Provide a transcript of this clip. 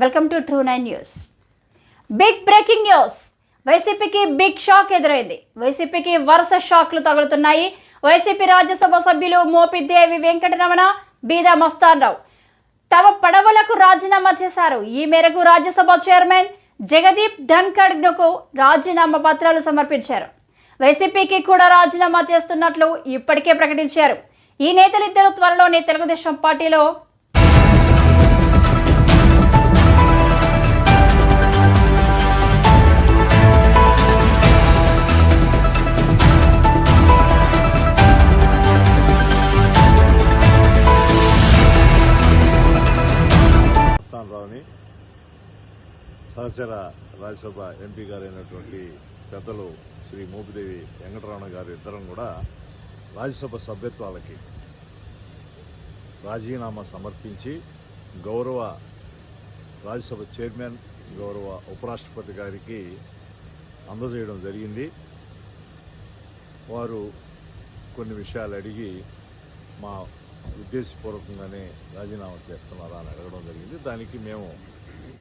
Welcome to two nine news big breaking news వైసీపీకి big shock ఎదురైంది. వైసీపీకి వరుస షాక్లు తగులుతున్నాయి. వైసీపీ రాజ్యసభ సభ్యులు మోపిదేవి వెంకటరమణ బీదా మస్తాన్రావు తమ పడవలకు రాజీనామా చేశారు. ఈ మేరకు రాజ్యసభ చైర్మన్ జగదీప్ ధన్ఖడ్కు రాజీనామా పత్రాలు సమర్పించారు. వైసీపీకి కూడా రాజీనామా చేస్తున్నట్లు ఇప్పటికే ప్రకటించారు. ఈ నేతలిద్దరూ త్వరలోనే తెలుగుదేశం పార్టీలో రావుని సహచర రాజ్యసభ ఎంపీ గారైనటువంటి పెద్దలు శ్రీ మోపిదేవి వెంకటరమణ గారు ఇద్దరం కూడా రాజ్యసభ సభ్యత్వాలకి రాజీనామా సమర్పించి గౌరవ రాజ్యసభ చైర్మన్ గౌరవ ఉపరాష్ట్రపతి గారికి అందజేయడం జరిగింది. వారు కొన్ని విషయాలు అడిగి మా ఉద్దేశపూర్వకంగానే రాజీనామా చేస్తున్నారా అని అడగడం జరిగింది. దానికి మేము